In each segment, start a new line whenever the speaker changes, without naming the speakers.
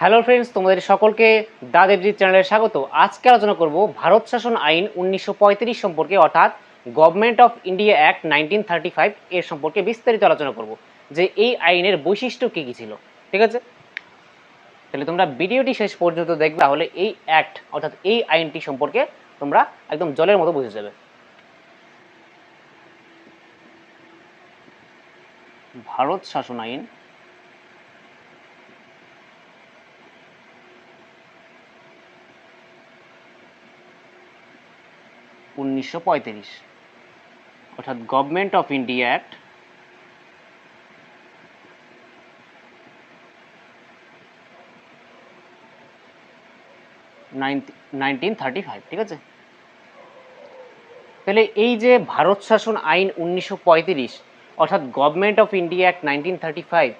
Hello friends তোমাদের সকলকে দা দেবজিৎ চ্যানেলে স্বাগত। আজকে আলোচনা করব ভারত শাসন আইন উনিশশো পঁয়ত্রিশ সম্পর্কে, অর্থাৎ Government of India Act nineteen thirty five এর সম্পর্কে বিস্তারিত আলোচনা করব, যে এই আইনের বৈশিষ্ট্য কী কী ছিল। ঠিক আছে? তাহলে তোমরা ভিডিওটি শেষ পর্যন্ত দেখবে, তাহলে এই অ্যাক্ট অর্থাৎ এই আইনটি সম্পর্কে তোমরা একদম জলের মতো বুঝে যাবে। ভারত শাসন আইন উনিশশো পঁয়ত্রিশ। অর্থাৎ Government of India Act nineteen thirty five, ঠিক আছে? তাহলে এই যে ভারত শাসন আইন উনিশশো পঁয়ত্রিশ, অর্থাৎ Government of India Act nineteen thirty five,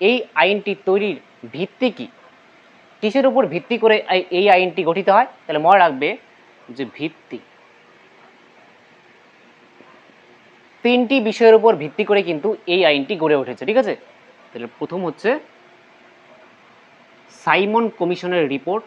এই আইনটি তৈরির ভিত্তি কি? কিসের উপর ভিত্তি করে এই- এই আইনটি গঠিত হয়? তাহলে মনে রাখবে যে ভিত্তি। তিনটি বিষয়ের উপর ভিত্তি করে কিন্তু এই আইনটি গড়ে উঠেছে, ঠিক আছে? তাহলে প্রথম হচ্ছে সাইমন কমিশনের রিপোর্ট।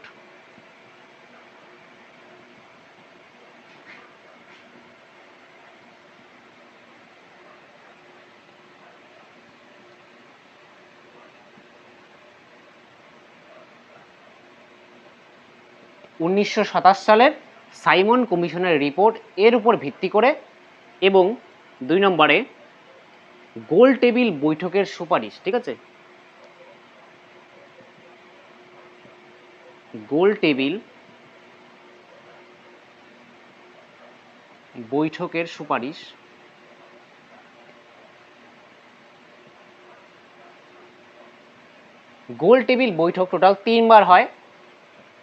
উনিশশো সাতাশ সালের সাইমন কমিশনের রিপোর্ট এর উপর ভিত্তি করে এবং দুই নম্বরে, গোল টেবিল বৈঠকের সুপারিশ, ঠিক আছে? গোল টেবিল বৈঠকের সুপারিশ। গোল টেবিল বৈঠক টোটাল তিনবার হয়,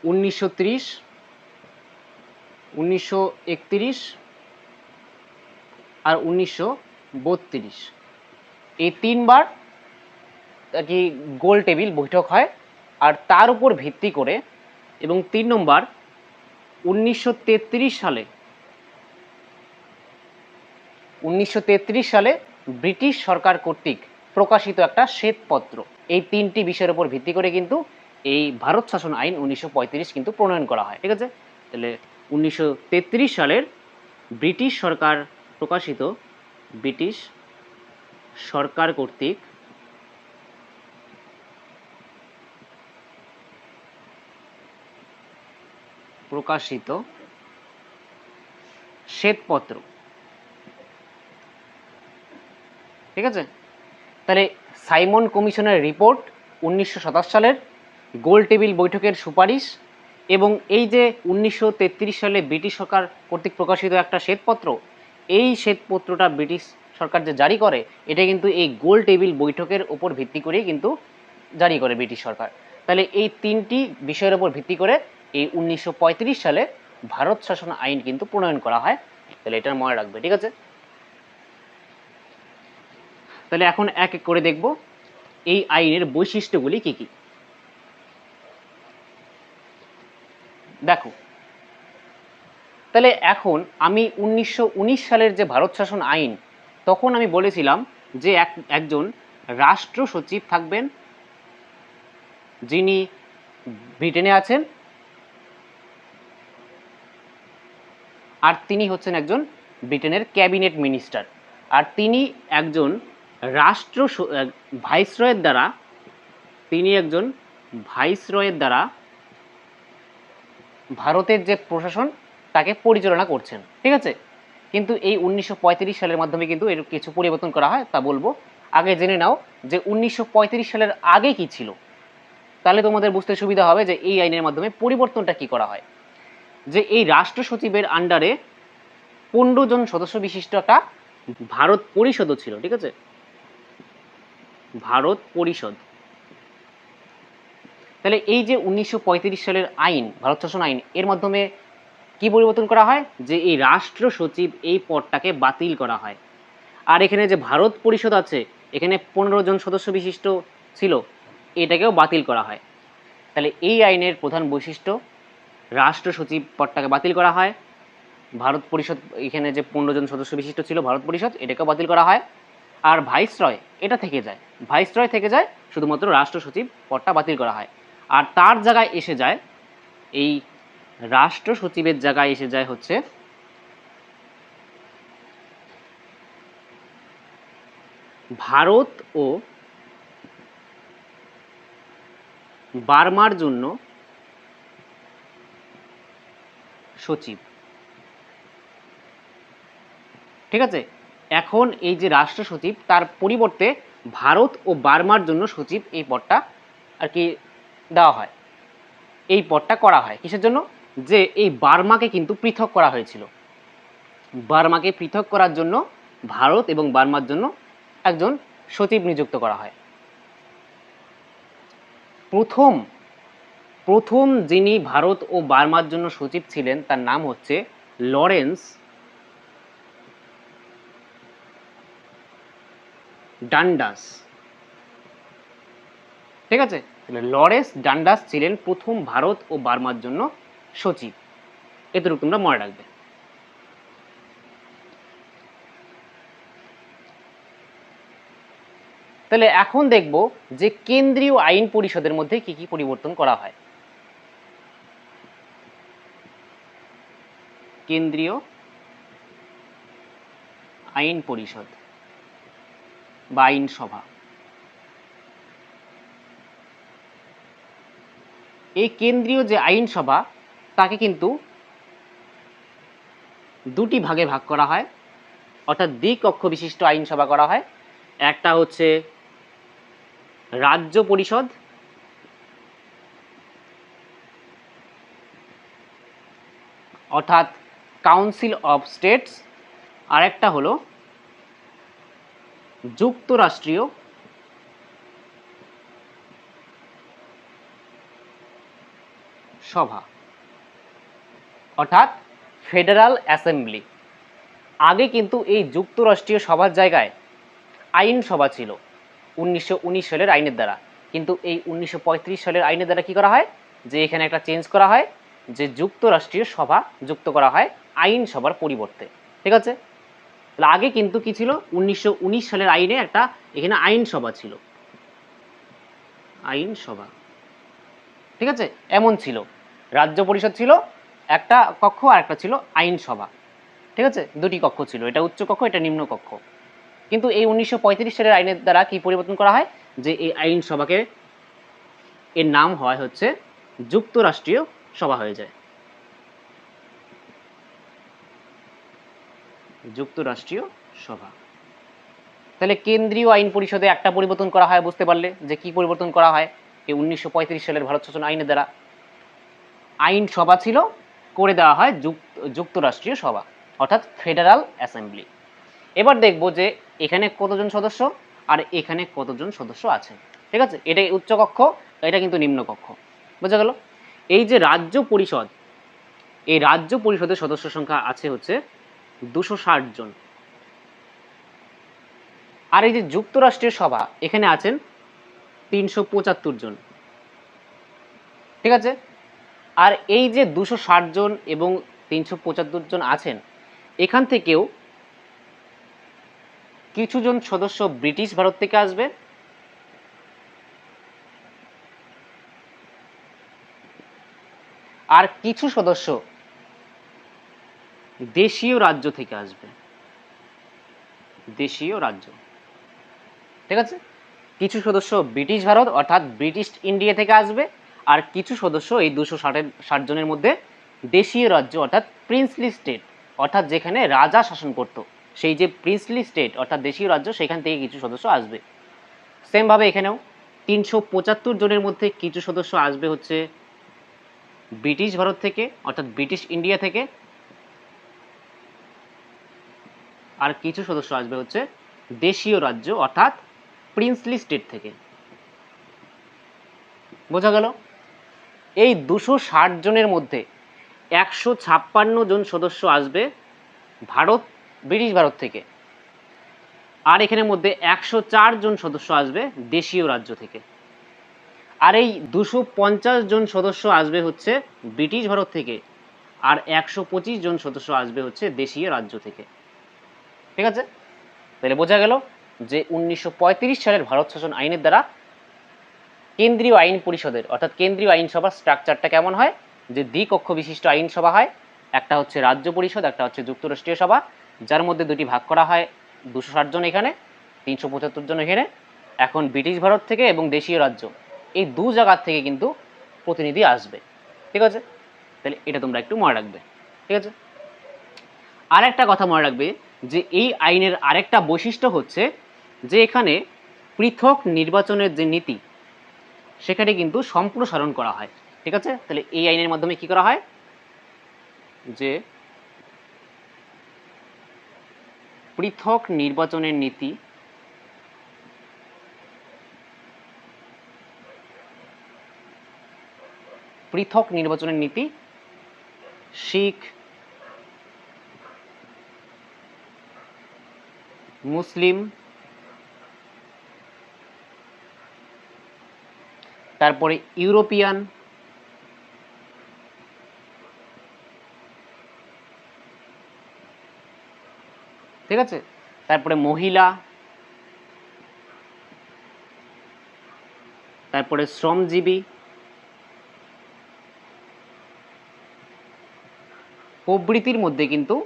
উনিশশো ত্রিশ, উনিশশো একত্রিশ আর উনিশশো বত্রিশ। এই তিনবার আর কি গোল টেবিল বৈঠক হয় আর তার উপর ভিত্তি করে এবং তিন নম্বর উনিশশো তেত্রিশ সালে, উনিশশো তেত্রিশ সালে ব্রিটিশ সরকার কর্তৃক প্রকাশিত একটা শ্বেতপত্র। এই তিনটি বিষয়ের উপর ভিত্তি করে কিন্তু এই ভারত শাসন আইন উনিশশো পঁয়ত্রিশ কিন্তু প্রণয়ন করা হয়। ঠিক আছে? তাহলে উনিশশো তেত্রিশ সালের ব্রিটিশ সরকার প্রকাশিত ব্রিটিশ সরকার কর্তৃক প্রকাশিত শ্বেতপত্র। ঠিক আছে? তাহলে সাইমন কমিশনের রিপোর্ট উনিশশো সাতাশ সালের গোল টেবিল বৈঠকের সুপারিশ এবং এই যে উনিশশো তেত্রিশ সালে ব্রিটিশ সরকার কর্তৃক প্রকাশিত একটা শ্বেতপত্র এই শ্বেতপত্রটা ব্রিটিশ সরকার যে জারি করে, এটা কিন্তু এই গোল টেবিল বৈঠকের উপর ভিত্তি করেই কিন্তু জারি করে ব্রিটিশ সরকার। তাহলে এই তিনটি বিষয়ের উপর ভিত্তি করে এই উনিশশো পঁয়ত্রিশ সালে ভারত শাসন আইন কিন্তু প্রণয়ন করা হয়। তাহলে এটা মনে রাখবে, ঠিক আছে? তাহলে এখন এক এক করে দেখব এই আইনের বৈশিষ্ট্যগুলি কি কি। দেখো তাহলে এখন আমি উনিশশো উনিশ সালের যে ভারত শাসন আইন, তখন আমি বলেছিলাম যে এক, একজন রাষ্ট্র সচিব থাকবেন যিনি ব্রিটেনে আছেন আর তিনি হচ্ছেন একজন ব্রিটেনের ক্যাবিনেট মিনিস্টার। আর তিনি একজন রাষ্ট্র ভাইসরয়ের দ্বারা, তিনি একজন ভাইসরয়ের দ্বারা ভারতের যে প্রশাসন তাকে পরিচালনা করছেন, ঠিক আছে? কিন্তু এই উনিশশো পঁয়ত্রিশ সালের মাধ্যমে কিন্তু এর কিছু পরিবর্তন করা হয়, তা বলব। আগে জেনে নাও যে উনিশশো পঁয়ত্রিশ সালের আগে কি ছিল? তাহলে তোমাদের বুঝতে সুবিধা হবে যে এই আইনের মাধ্যমে পরিবর্তনটা কি করা হয়। যে এই রাষ্ট্র সচিবের আন্ডারে পনেরো জন সদস্য বিশিষ্ট একটা ভারত পরিষদও ছিল, ঠিক আছে? ভারত পরিষদ। তাহলে এই যে উনিশশো পঁয়ত্রিশ সালের আইন, ভারত শাসন আইন, এর মাধ্যমে কি পরিবর্তন করা হয়? যে এই রাষ্ট্র সচিব এই পদটাকে বাতিল করা হয়। আর এখানে যে ভারত পরিষদ আছে, এখানে পনেরো জন সদস্য বিশিষ্ট ছিল, এটাকেও বাতিল করা হয়। তাহলে এই আইনের প্রধান বৈশিষ্ট্য, রাষ্ট্র সচিব পদটাকে বাতিল করা হয়। ভারত পরিষদ, এখানে যে পনেরো জন সদস্য বিশিষ্ট ছিল ভারত পরিষদ, এটাকেও বাতিল করা হয়। আর ভাইসরয়, এটা থেকে যায়। ভাইসরয় থেকে যায়, শুধুমাত্র রাষ্ট্র সচিব পদটা বাতিল করা হয়। আর তার জায়গায় এসে যায়, এই রাষ্ট্র সচিবের জায়গায় এসে যায় হচ্ছে। ভারত ও বার্মার জন্য সচিব। ঠিক আছে? এখন এই যে রাষ্ট্র সচিব, তার পরিবর্তে ভারত ও বার্মার জন্য সচিব এই পদটা আর কি দেওয়া হয়। এই পদটা করা হয়। কিসের জন্য? যে এই বার্মাকে কিন্তু পৃথক করা হয়েছিল। বার্মাকে পৃথক করার জন্য ভারত এবং বার্মার জন্য একজন সচিব নিযুক্ত করা হয়। প্রথম প্রথম যিনি ভারত ও বার্মার জন্য সচিব ছিলেন তার নাম হচ্ছে লরেন্স ডান্ডাস। ঠিক আছে? লরেন্স ডান্ডাস ছিলেন প্রথম ভারত ও বার্মার জন্য সচিব এতটুকু তোমরা মনে রাখবে। তাহলে এখন দেখব যে কেন্দ্রীয় আইন পরিষদের মধ্যে কি কি পরিবর্তন করা হয়। কেন্দ্রীয় আইন পরিষদ বা আইনসভা এই কেন্দ্রীয় যে আইনসভা তাকে কিন্তু দুটি ভাগে ভাগ করা হয়। অর্থাৎ দ্বিকক্ষ বিশিষ্ট আইনসভা করা হয়। একটা হচ্ছে রাজ্য পরিষদ। অর্থাৎ কাউন্সিল অফ স্টেটস। আরেকটা হলো যুক্তরাষ্ট্রীয়। সভা। অর্থাৎ ফেডারাল অ্যাসেম্বলি। আগে কিন্তু এই যুক্তরাষ্ট্রীয় সভার জায়গায় আইনসভা ছিল, উনিশশো উনিশ সালের আইনের দ্বারা। কিন্তু এই উনিশশো পঁয়ত্রিশ সালের আইনের দ্বারা কি করা হয়? যে এখানে একটা চেঞ্জ করা হয়, যে যুক্তরাষ্ট্রীয় সভা যুক্ত করা হয় আইনসভার পরিবর্তে। ঠিক আছে? তাহলে আগে কিন্তু কি ছিল? উনিশশো উনিশ সালের আইনে একটা এখানে আইনসভা ছিল। আইনসভা। ঠিক আছে? এমন ছিল। রাজ্য পরিষদ ছিল একটা কক্ষ আর একটা ছিল আইনসভা। ঠিক আছে? দুটি কক্ষ ছিল। এটা উচ্চ কক্ষ, এটা নিম্ন কক্ষ। কিন্তু এই উনিশশো পঁয়ত্রিশ সালের আইনের দ্বারা কি পরিবর্তন করা হয়? যে এই আইনসভাকে এর নাম হয় হচ্ছে যুক্তরাষ্ট্রীয় সভা হয়ে যায়। যুক্তরাষ্ট্রীয় সভা। তাহলে কেন্দ্রীয় আইন পরিষদে একটা পরিবর্তন করা হয়, বুঝতে পারলে যে কি পরিবর্তন করা হয়? এই উনিশশো পঁয়ত্রিশ সালের ভারত শাসন আইনের দ্বারা। আইন সভা ছিল করে দেওয়া হয় যুক্ত, যুক্তরাষ্ট্রীয় সভা, অর্থাৎ ফেডারাল অ্যাসেম্বলি। এবার দেখব যে এখানে কতজন সদস্য আর এখানে কতজন সদস্য আছে। ঠিক আছে? এটা উচ্চ কক্ষ এটা কিন্তু নিম্ন কক্ষ বোঝা গেল? এই যে রাজ্য পরিষদ, এই রাজ্য পরিষদের সদস্য সংখ্যা আছে হচ্ছে দুশো জন। আর এই যে যুক্তরাষ্ট্রীয় সভা, এখানে আছেন তিনশো পঁচাত্তর জন। ঠিক আছে? আর এই যে দুশো জন এবং তিনশো পঁচাত্তর জন আছেন, এখান থেকেও কিছুজন সদস্য ব্রিটিশ ভারত থেকে আসবে আর কিছু সদস্য দেশীয় রাজ্য থেকে আসবে। দেশীয় রাজ্য। ঠিক আছে? কিছু সদস্য ব্রিটিশ ভারত, অর্থাৎ ব্রিটিশ ইন্ডিয়া থেকে আসবে। আর কিছু সদস্য এই দুশো ষাটের ষাট জনের মধ্যে দেশীয় রাজ্য, অর্থাৎ প্রিন্সলি স্টেট অর্থাৎ যেখানে রাজা শাসন করত। সেই যে প্রিন্সলি স্টেট অর্থাৎ দেশীয় রাজ্য, সেখান থেকে কিছু সদস্য আসবে। সেমভাবে এখানেও তিনশো পঁচাত্তর জনের মধ্যে কিছু সদস্য আসবে হচ্ছে ব্রিটিশ ভারত থেকে, অর্থাৎ ব্রিটিশ ইন্ডিয়া থেকে। আর কিছু সদস্য আসবে হচ্ছে দেশীয় রাজ্য, অর্থাৎ প্রিন্সলি স্টেট থেকে। বোঝা গেল? এই দুশো ষাট জনের মধ্যে একশো ছাপ্পান্ন জন সদস্য আসবে ভারত, ব্রিটিশ ভারত থেকে। আর এখানের মধ্যে একশো চার জন সদস্য আসবে দেশীয় রাজ্য থেকে। আর এই দুশো জন সদস্য আসবে হচ্ছে ব্রিটিশ ভারত থেকে আর একশো পঁচিশ জন সদস্য আসবে হচ্ছে দেশীয় রাজ্য থেকে। ঠিক আছে? তাহলে বোঝা গেল যে উনিশশো পঁয়ত্রিশ সালের ভারত শাসন আইনের দ্বারা কেন্দ্রীয় আইন পরিষদের, অর্থাৎ কেন্দ্রীয় আইনসভার স্ট্রাকচারটা কেমন হয়? যে দ্বিকক্ষ বিশিষ্ট আইনসভা হয়, একটা হচ্ছে রাজ্য পরিষদ, একটা হচ্ছে যুক্তরাষ্ট্রীয় সভা, যার মধ্যে দুটি ভাগ করা হয়, দুশো ষাট জন এখানে, তিনশো পঁচাত্তর জন এখানে, এখন ব্রিটিশ ভারত থেকে এবং দেশীয় রাজ্য। এই দু জায়গার থেকে কিন্তু প্রতিনিধি আসবে। ঠিক আছে? তাহলে এটা তোমরা একটু মনে রাখবে। ঠিক আছে? আর একটা কথা মনে রাখবে যে এই আইনের আরেকটা বৈশিষ্ট্য হচ্ছে যে এখানে পৃথক নির্বাচনের যে নীতি সেখানে কিন্তু সম্প্রসারণ করা হয়। ঠিক আছে? তাহলে এই আইনের মাধ্যমে কি করা হয়? যে পৃথক নির্বাচনের নীতি পৃথক নির্বাচনের নীতি শিখ, মুসলিম তারপরে ইউরোপিয়ান। ঠিক আছে? তারপরে মহিলা। তারপরে শ্রমজীবী। প্রবৃত্তির মধ্যে কিন্তু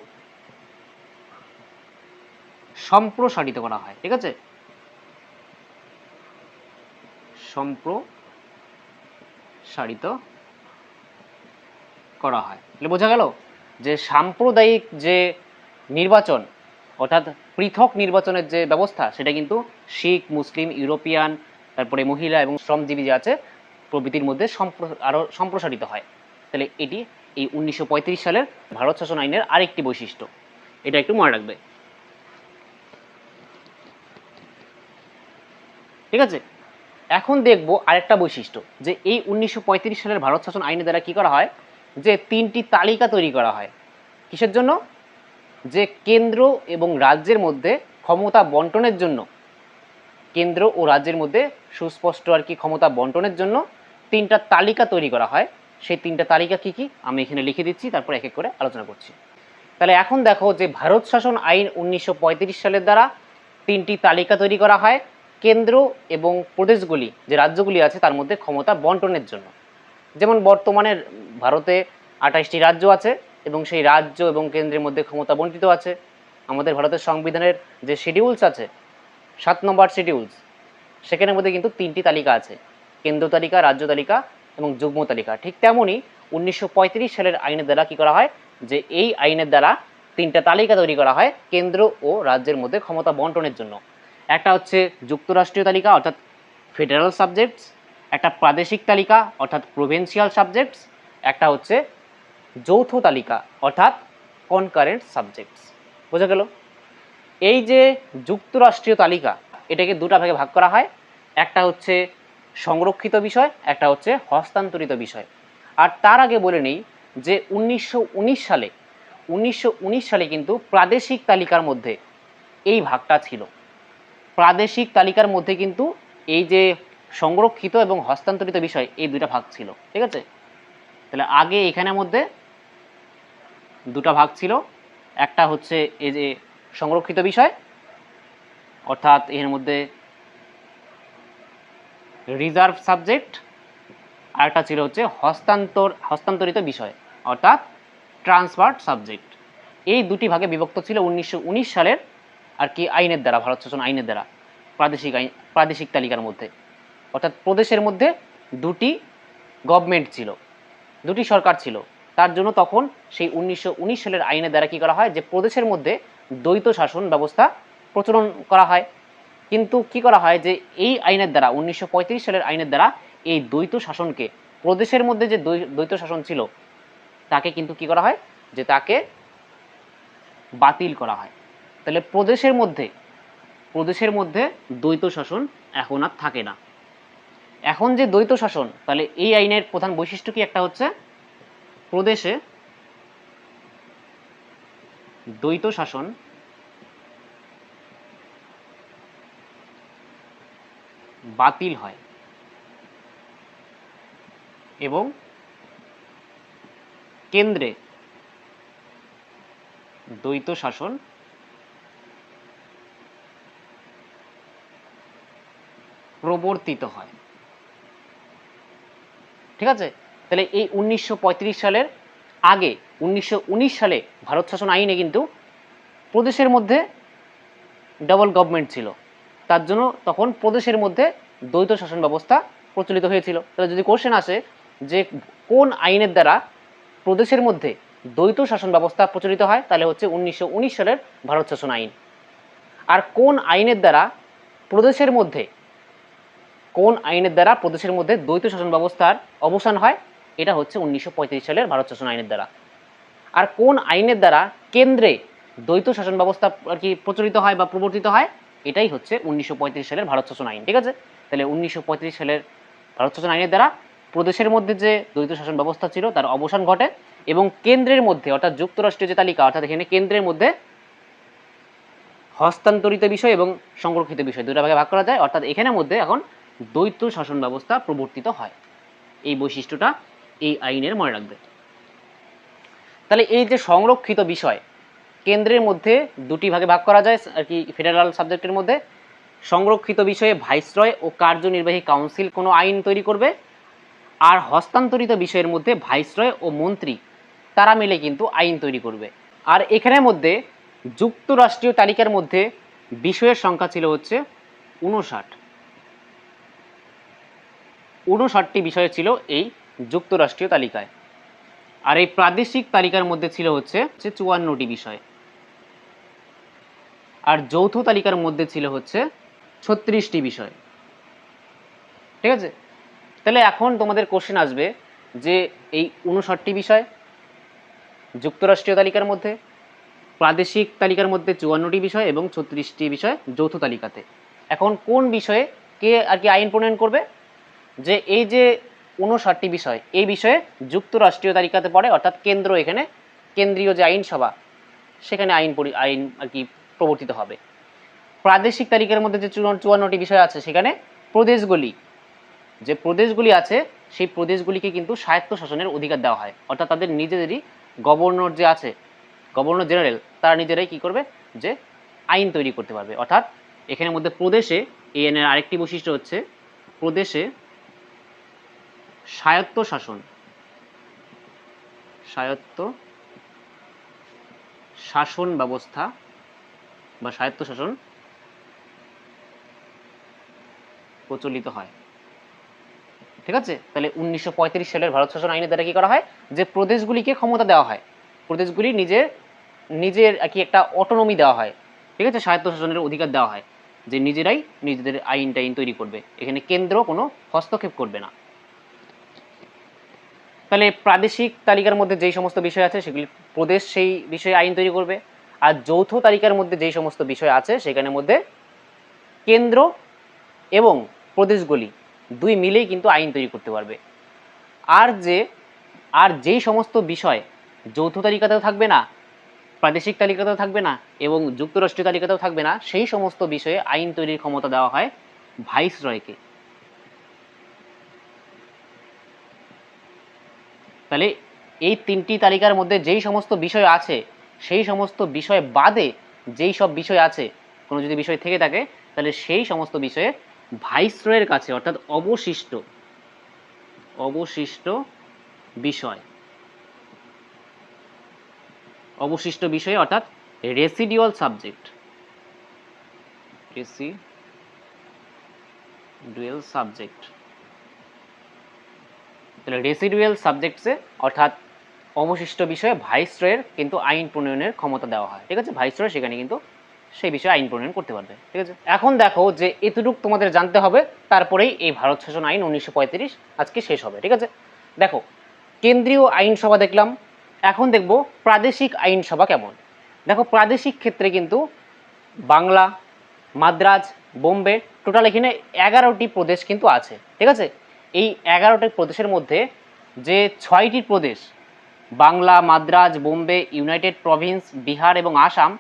সম্প্রসারিত করা হয়। ঠিক আছে? সম্প্রসারিত করা হয়। তাহলে বোঝা গেল যে সাম্প্রদায়িক যে নির্বাচন, অর্থাৎ পৃথক নির্বাচনের যে ব্যবস্থা, সেটা কিন্তু শিখ, মুসলিম, ইউরোপিয়ান, তারপরে মহিলা এবং শ্রমজীবী যে আছে, প্রভৃতির মধ্যে সম্প্র আরও সম্প্রসারিত হয়। তাহলে এটি এই উনিশশো পঁয়ত্রিশ সালের ভারত শাসন আইনের আরেকটি বৈশিষ্ট্য। এটা একটু মনে রাখবে। ঠিক আছে? এখন দেখব আরেকটা বৈশিষ্ট্য, যে এই উনিশশো পঁয়ত্রিশ সালের ভারত শাসন আইনের দ্বারা কি করা হয়? যে তিনটি তালিকা তৈরি করা হয়। কিসের জন্য? যে কেন্দ্র এবং রাজ্যের মধ্যে ক্ষমতা বন্টনের জন্য। কেন্দ্র ও রাজ্যের মধ্যে সুস্পষ্ট আর কি ক্ষমতা বন্টনের জন্য তিনটা তালিকা তৈরি করা হয়। সেই তিনটা তালিকা কি কি? আমি এখানে লিখে দিচ্ছি, তারপর এক এক করে আলোচনা করছি। তাহলে এখন দেখো যে ভারত শাসন আইন উনিশশো পঁয়ত্রিশ সালের দ্বারা তিনটি তালিকা তৈরি করা হয়। কেন্দ্র এবং প্রদেশগুলি, যে রাজ্যগুলি আছে, তার মধ্যে ক্ষমতা বন্টনের জন্য। যেমন বর্তমানে ভারতে আঠাশটি রাজ্য আছে এবং সেই রাজ্য এবং কেন্দ্রের মধ্যে ক্ষমতা বন্টিত আছে। আমাদের ভারতের সংবিধানের যে শিডিউলস আছে, সাত নম্বর শিডিউলস সেখানের মধ্যে কিন্তু তিনটি তালিকা আছে। কেন্দ্র তালিকা, রাজ্য তালিকা এবং যুগ্ম তালিকা। ঠিক তেমনই উনিশশো পঁয়ত্রিশ সালের আইনের দ্বারা কি করা হয়? যে এই আইনের দ্বারা তিনটা তালিকা তৈরি করা হয়, কেন্দ্র ও রাজ্যের মধ্যে ক্ষমতা বন্টনের জন্য। একটা হচ্ছে যুক্তরাষ্ট্রীয় তালিকা, অর্থাৎ ফেডারেল সাবজেক্টস, একটা প্রাদেশিক তালিকা, অর্থাৎ প্রভিন্সিয়াল সাবজেক্টস, একটা হচ্ছে যৌথ তালিকা, অর্থাৎ কনকারেন্ট সাবজেক্টস। বোঝা গেল? এই যে যুক্তরাষ্ট্রীয় তালিকা, এটাকে দুটা ভাগে ভাগ করা হয়। একটা হচ্ছে সংরক্ষিত বিষয়, একটা হচ্ছে হস্তান্তরিত বিষয়। আর তার আগে বলে নেই যে উনিশশো উনিশ সালে, উনিশশো উনিশ সালে কিন্তু প্রাদেশিক তালিকার মধ্যে এই ভাগটা ছিল। প্রাদেশিক তালিকার মধ্যে কিন্তু এই যে সংরক্ষিত এবং হস্তান্তরিত বিষয়, এই দুটা ভাগ ছিল, ঠিক আছে? তাহলে আগে এখানের মধ্যে দুটা ভাগ ছিল। একটা হচ্ছে এই যে সংরক্ষিত বিষয়, অর্থাৎ এর মধ্যে রিজার্ভ সাবজেক্ট আরেকটা ছিল হচ্ছে হস্তান্তর, হস্তান্তরিত বিষয়, অর্থাৎ ট্রান্সফার্ড সাবজেক্ট এই দুটি ভাগে বিভক্ত ছিল উনিশশো উনিশ সালের আর কি আইনের দ্বারা, ভারত শাসন আইনের দ্বারা, প্রাদেশিক আইন, প্রাদেশিক তালিকার মধ্যে। অর্থাৎ প্রদেশের মধ্যে দুটি গভর্নমেন্ট ছিল, দুটি সরকার ছিল। তার জন্য তখন সেই উনিশশো উনিশ সালের আইনের দ্বারা কি করা হয় যে, প্রদেশের মধ্যে দ্বৈত শাসন ব্যবস্থা প্রচলন করা হয়। কিন্তু কি করা হয় যে, এই আইনের দ্বারা, উনিশশো পঁয়ত্রিশ সালের আইনের দ্বারা এই দ্বৈত শাসনকে, প্রদেশের মধ্যে যে দ্বৈ- দ্বৈত শাসন ছিল, তাকে কিন্তু কি করা হয়? যে তাকে বাতিল করা হয়। তাহলে প্রদেশের মধ্যে প্রদেশের মধ্যে দ্বৈত শাসন এখন আর থাকে না। এখন যে দ্বৈত শাসন, তাহলে এই আইনের প্রধান বৈশিষ্ট্য কি একটা হচ্ছে? প্রদেশে দ্বৈত শাসন বাতিল হয় এবং কেন্দ্রে দ্বৈত শাসন প্রবর্তিত হয়। ঠিক আছে? তাহলে এই উনিশশো পঁয়ত্রিশ সালের আগে, উনিশশো উনিশ সালে ভারত শাসন আইনে কিন্তু প্রদেশের মধ্যে ডাবল গভর্নমেন্ট ছিল। তার জন্য তখন প্রদেশের মধ্যে দ্বৈত শাসন ব্যবস্থা প্রচলিত হয়েছিল। তাহলে যদি কোশ্চেন আসে যে কোন আইনের দ্বারা প্রদেশের মধ্যে দ্বৈত শাসন ব্যবস্থা প্রচলিত হয়, তাহলে হচ্ছে উনিশশো উনিশ সালের ভারত শাসন আইন। আর কোন আইনের দ্বারা প্রদেশের মধ্যে কোন আইনের দ্বারা প্রদেশের মধ্যে দ্বৈত শাসন ব্যবস্থার অবসান হয়? এটা হচ্ছে উনিশশো পঁয়ত্রিশ সালের ভারত শাসন আইনের দ্বারা। আর কোন আইনের দ্বারা কেন্দ্রে দ্বৈত শাসন ব্যবস্থা আর কি প্রচলিত হয় বা প্রবর্তিত হয়? এটাই হচ্ছে উনিশশো পঁয়ত্রিশ সালের ভারত শাসন আইন, ঠিক আছে? তাহলে উনিশশো পঁয়ত্রিশ সালের ভারত শাসন আইনের দ্বারা প্রদেশের মধ্যে যে দ্বৈত শাসন ব্যবস্থা ছিল, তার অবসান ঘটে এবং কেন্দ্রের মধ্যে, অর্থাৎ যুক্তরাষ্ট্রীয় যে তালিকা, অর্থাৎ এখানে কেন্দ্রের মধ্যে হস্তান্তরিত বিষয় এবং সংরক্ষিত বিষয় দুটা ভাগে ভাগ করা যায়। অর্থাৎ এখানের মধ্যে এখন দ্বৈত শাসন ব্যবস্থা প্রবর্তিত হয়। এই বৈশিষ্ট্যটা এই আইনের মনে রাখবে। তাহলে এই যে সংরক্ষিত বিষয়, কেন্দ্রের মধ্যে দুটি ভাগে ভাগ করা যায়, আর কি ফেডারাল সাবজেক্টের মধ্যে। সংরক্ষিত বিষয়ে ভাইসরয় ও কার্যনির্বাহী কাউন্সিল কোনো আইন তৈরি করবে, আর হস্তান্তরিত বিষয়ের মধ্যে ভাইসরয় ও মন্ত্রী, তারা মিলে কিন্তু আইন তৈরি করবে। আর এখানের মধ্যে যুক্তরাষ্ট্রীয় তালিকার মধ্যে বিষয়ের সংখ্যা ছিল হচ্ছে উনষাট। উনষাটটি বিষয় ছিল এই যুক্তরাষ্ট্রীয় তালিকায়। আর এই প্রাদেশিক তালিকার মধ্যে ছিল হচ্ছে চুয়ান্নটি বিষয়। আর যৌথ তালিকার মধ্যে ছিল হচ্ছে ছত্রিশটি বিষয়। ঠিক আছে? তাহলে এখন তোমাদের কোশ্চেন আসবে যে এই উনষাটটি বিষয় যুক্তরাষ্ট্রীয় তালিকার মধ্যে, প্রাদেশিক তালিকার মধ্যে চুয়ান্নটি বিষয় এবং ছত্রিশটি বিষয় যৌথ তালিকাতে। এখন কোন বিষয়ে কে আর কি আইন প্রণয়ন করবে? যে এই যে উনষাটটি বিষয়, এই বিষয়ে যুক্তরাষ্ট্রীয় তালিকাতে পড়ে, অর্থাৎ কেন্দ্র এখানে, কেন্দ্রীয় যে আইনসভা, সেখানে আইন আইন আর কি প্রবর্তিত হবে। প্রাদেশিক তালিকার মধ্যে যে চুয়ান্নটি বিষয় আছে, সেখানে প্রদেশগুলি, যে প্রদেশগুলি আছে, সেই প্রদেশগুলিকে কিন্তু স্বায়ত্ত শাসনের অধিকার দেওয়া হয়। অর্থাৎ তাদের নিজেদেরই গভর্নর যে আছে, গভর্নর জেনারেল, তারা নিজেরাই কি করবে? যে আইন তৈরি করতে পারবে। অর্থাৎ এখানের মধ্যে প্রদেশে এই আইনের আরেকটি বৈশিষ্ট্য হচ্ছে, প্রদেশে স্বায়ত্ত শাসন স্বায়ত্ত শাসন ব্যবস্থা বা স্বায়ত্ত শাসন প্রচলিত হয়। ঠিক আছে? তাহলে উনিশশো সালের ভারত শাসন আইনের দ্বারা কি করা হয়? যে প্রদেশগুলিকে ক্ষমতা দেওয়া হয়। প্রদেশগুলি নিজের নিজের কি একটা অটোনমি দেওয়া হয়। ঠিক আছে? স্বায়ত্ত শাসনের অধিকার দেওয়া হয়। যে নিজেরাই নিজেদের আইন টাইন তৈরি করবে। এখানে কেন্দ্র কোনো হস্তক্ষেপ করবে না। তাহলে প্রাদেশিক তালিকার মধ্যে যেই সমস্ত বিষয় আছে সেগুলি, প্রদেশ সেই বিষয়ে আইন তৈরি করবে, আর যৌথ তালিকার মধ্যে যেই সমস্ত বিষয় আছে সেখানের মধ্যে কেন্দ্র এবং প্রদেশগুলি দুই মিলেই কিন্তু আইন তৈরি করতে পারবে। আর যে, আর যেই সমস্ত বিষয় যৌথ তালিকাতেও থাকবে না, প্রাদেশিক তালিকাতেও থাকবে না এবং যুক্তরাষ্ট্রীয় তালিকাতেও থাকবে না, সেই সমস্ত বিষয়ে আইন তৈরির ক্ষমতা দেওয়া হয় ভাইস তাহলে এই তিনটি তালিকার মধ্যে যেই সমস্ত বিষয় আছে, সেই সমস্ত বিষয় বাদে যেই সব বিষয় আছে, কোনো যদি বিষয় থেকে থাকে, তাহলে সেই সমস্ত বিষয়ে ভাইসরয়ের কাছে, অর্থাৎ অবশিষ্ট অবশিষ্ট বিষয় অবশিষ্ট বিষয় অর্থাৎ রেসিডিউয়াল সাবজেক্ট রেসিডুয়াল সাবজেক্ট তাহলে রেসিডুয়াল সাবজেক্টসে অর্থাৎ অবশিষ্ট বিষয়ে ভাইসরয়ের কিন্তু আইন প্রণয়নের ক্ষমতা দেওয়া হয়। ঠিক আছে? ভাইসরয় সেখানে কিন্তু সেই বিষয়ে আইন প্রণয়ন করতে পারবে। ঠিক আছে? এখন দেখো যে এতটুকু তোমাদের জানতে হবে, তারপরেই এই ভারত শাসন আইন উনিশশো পঁয়ত্রিশ আজকে শেষ হবে। ঠিক আছে? দেখো, কেন্দ্রীয় আইনসভা দেখলাম। এখন দেখব প্রাদেশিক আইনসভা কেমন। দেখো, প্রাদেশিক ক্ষেত্রে কিন্তু বাংলা, মাদ্রাজ, বোম্বে, টোটাল এখানে এগারোটি প্রদেশ কিন্তু আছে। ঠিক আছে? এই এগারোটি প্রদেশের মধ্যে যে ছয়টি প্রদেশ, বাংলা, মাদ্রাজ, বোম্বে, ইউনাইটেড প্রভিন্স, বিহার এবং আসাম,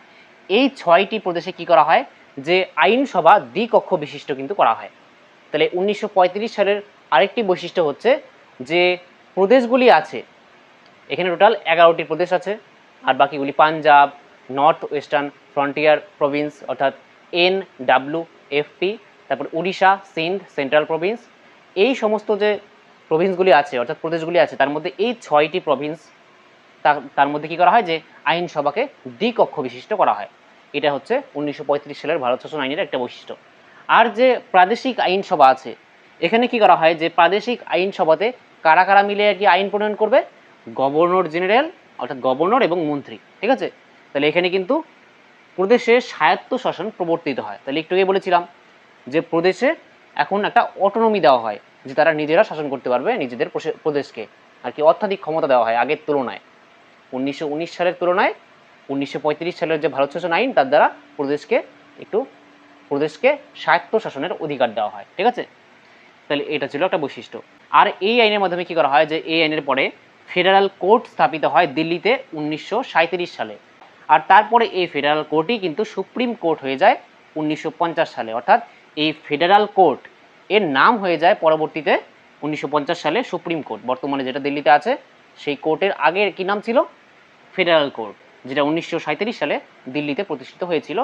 এই ছয়টি প্রদেশে কি করা হয়? যে আইনসভা দ্বিকক্ষ বিশিষ্ট কিন্তু করা হয়। তাহলে উনিশশো পঁয়ত্রিশ সালের আরেকটি বৈশিষ্ট্য হচ্ছে যে প্রদেশগুলি আছে, এখানে টোটাল এগারোটি প্রদেশ আছে, আর বাকিগুলি Punjab North Western Frontier Province অর্থাৎ এন ডাব্লু এফপি তারপর উড়িষ্যা, সিন্ধ সেন্ট্রাল প্রভিন্স এই সমস্ত যে প্রভিন্সগুলি আছে, অর্থাৎ প্রদেশগুলি আছে, তার মধ্যে এই ছয়টি প্রভিন্স তার মধ্যে কি করা হয়? যে আইনসভাকে দ্বিকক্ষ বিশিষ্ট করা হয়। এটা হচ্ছে উনিশশো পঁয়ত্রিশ সালের ভারত শাসন আইনের একটা বৈশিষ্ট্য। আর যে প্রাদেশিক আইনসভা আছে, এখানে কি করা হয়? যে প্রাদেশিক আইনসভাতে কারা কারা মিলে আর কি আইন প্রণয়ন করবে? গভর্নর জেনারেল, অর্থাৎ গভর্নর এবং মন্ত্রী। ঠিক আছে? তাহলে এখানে কিন্তু প্রদেশে স্বায়ত্ত শাসন প্রবর্তিত হয়। তাহলে একটু বলেছিলাম যে প্রদেশে এখন একটা অটোনমি দেওয়া হয় যে তারা নিজেরা শাসন করতে পারবে নিজেদের প্রদেশকে। আর কি অত্যাধিক ক্ষমতা দেওয়া হয় আগের তুলনায়। উনিশশো উনিশ সালের তুলনায় উনিশশো পঁয়ত্রিশ সালের যে ভারত শাসন আইন, তার দ্বারা প্রদেশকে একটু, প্রদেশকে স্বায়ত্ত শাসনের অধিকার দেওয়া হয়। ঠিক আছে? তাহলে এটা ছিল একটা বৈশিষ্ট্য। আর এই আইনের মাধ্যমে কি করা হয় যে, এই আইনের পরে ফেডারেল কোর্ট স্থাপিত হয় দিল্লিতে উনিশশো সাঁইত্রিশ সালে। আর তারপরে এই ফেডারেল কোর্টই কিন্তু সুপ্রিম কোর্ট হয়ে যায় উনিশশো পঞ্চাশ সালে। অর্থাৎ এই ফেডারেল কোর্ট এর নাম হয়ে যায় পরবর্তীতে উনিশশো পঞ্চাশ সালে সুপ্রিম কোর্ট। বর্তমানে যেটা দিল্লিতে আছে, সেই কোর্টের আগের কি নাম ছিল? ফেডারেল কোর্ট, যেটা উনিশশো সাঁইত্রিশ সালে দিল্লিতে প্রতিষ্ঠিত হয়েছিল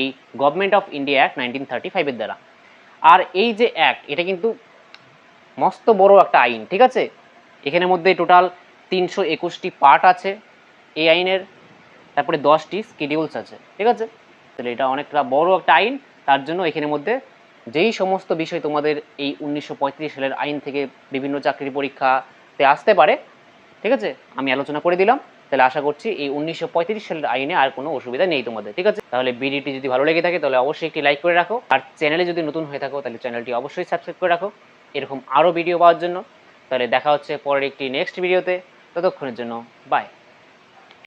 এই Government of India Act nineteen thirty ফাইভের দ্বারা। আর এই যে অ্যাক্ট এটা কিন্তু মস্ত বড় একটা আইন, ঠিক আছে? এখানের মধ্যে টোটাল তিনশো একুশটি পার্ট আছে এই আইনের, তারপরে দশটি স্কেডিউলস আছে, ঠিক আছে? তাহলে এটা অনেকটা বড় একটা আইন, তার জন্য এখানের মধ্যে যেই সমস্ত বিষয় তোমাদের এই উনিশশো পঁয়ত্রিশ সালের আইন থেকে বিভিন্ন চাকরির পরীক্ষাতে আসতে পারে, ঠিক আছে? আমি আলোচনা করে দিলাম। তাহলে আশা করছি এই উনিশশো পঁয়ত্রিশ সালের আইনে আর কোনো অসুবিধা নেই তোমাদের, ঠিক আছে? তাহলে ভিডিওটি যদি ভালো লেগে থাকে, তাহলে অবশ্যই একটি লাইক করে রাখো। আর চ্যানেলে যদি নতুন হয়ে থাকো, তাহলে চ্যানেলটি অবশ্যই সাবস্ক্রাইব করে রাখো। এরকম আরও ভিডিও পাওয়ার জন্য। তাহলে দেখা হচ্ছে পরের একটি নেক্সট ভিডিওতে। ততক্ষণের জন্য বাই